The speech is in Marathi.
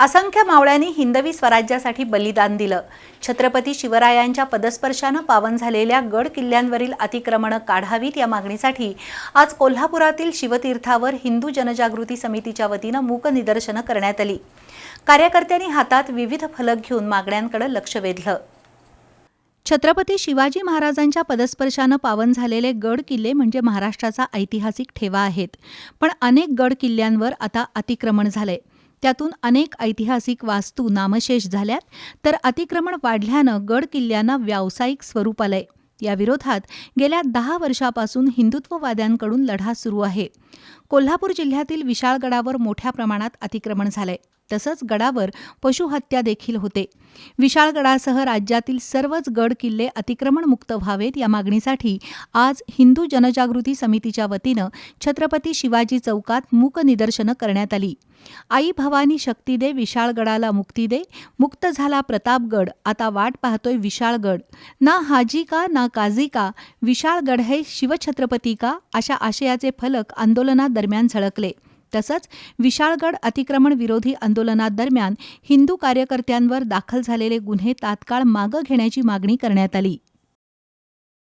असंख्य मावळ्यांनी हिंदवी स्वराज्यासाठी बलिदान दिलं. छत्रपती शिवरायांच्या पदस्पर्शानं पावन झालेल्या गड किल्ल्यांवरील अतिक्रमणं काढावीत या मागणीसाठी आज कोल्हापुरातील शिवतीर्थावर हिंदू जनजागृती समितीच्या वतीनं मूक निदर्शनं करण्यात आली. कार्यकर्त्यांनी हातात विविध फलक घेऊन मागण्यांकडे लक्ष वेधलं. छत्रपती शिवाजी महाराजांच्या पदस्पर्शानं पावन झालेले गड किल्ले म्हणजे महाराष्ट्राचा ऐतिहासिक ठेवा आहेत. पण अनेक गड किल्ल्यांवर आता अतिक्रमण झालंय. त्यातून अनेक ऐतिहासिक वास्तू नामशेष झाल्यात तर अतिक्रमण वाढल्यानं गड किल्ल्यांना व्यावसायिक स्वरूप आलंय. या विरोधात गेल्या दहा वर्षापासून हिंदुत्ववाद्यांकडून लढा सुरू आहे. कोल्हापूर जिल्ह्यातील विशाळगडावर मोठ्या प्रमाणात अतिक्रमण झालंय. तसंच गडावर पशुहत्या देखील होते. विशाळगडासह राज्यातील सर्वच गड किल्ले अतिक्रमणमुक्त व्हावेत या मागणीसाठी आज हिंदू जनजागृती समितीच्या वतीनं छत्रपती शिवाजी चौकात मूक निदर्शनं करण्यात आली. आई भवानी शक्ती दे विशाळगडाला मुक्ती दे मुक्त झाला प्रतापगड आता वाट पाहतोय विशाळगड ना हाजी का ना काझी का विशाळगड हे शिवछत्रपती का अशा आशयाचे फलक आंदोलनादरम्यान झळकले. तसंच विशाळगड अतिक्रमण विरोधी आंदोलनादरम्यान हिंदू कार्यकर्त्यांवर दाखल झालेले गुन्हे तात्काळ मागं घेण्याची मागणी करण्यात आली.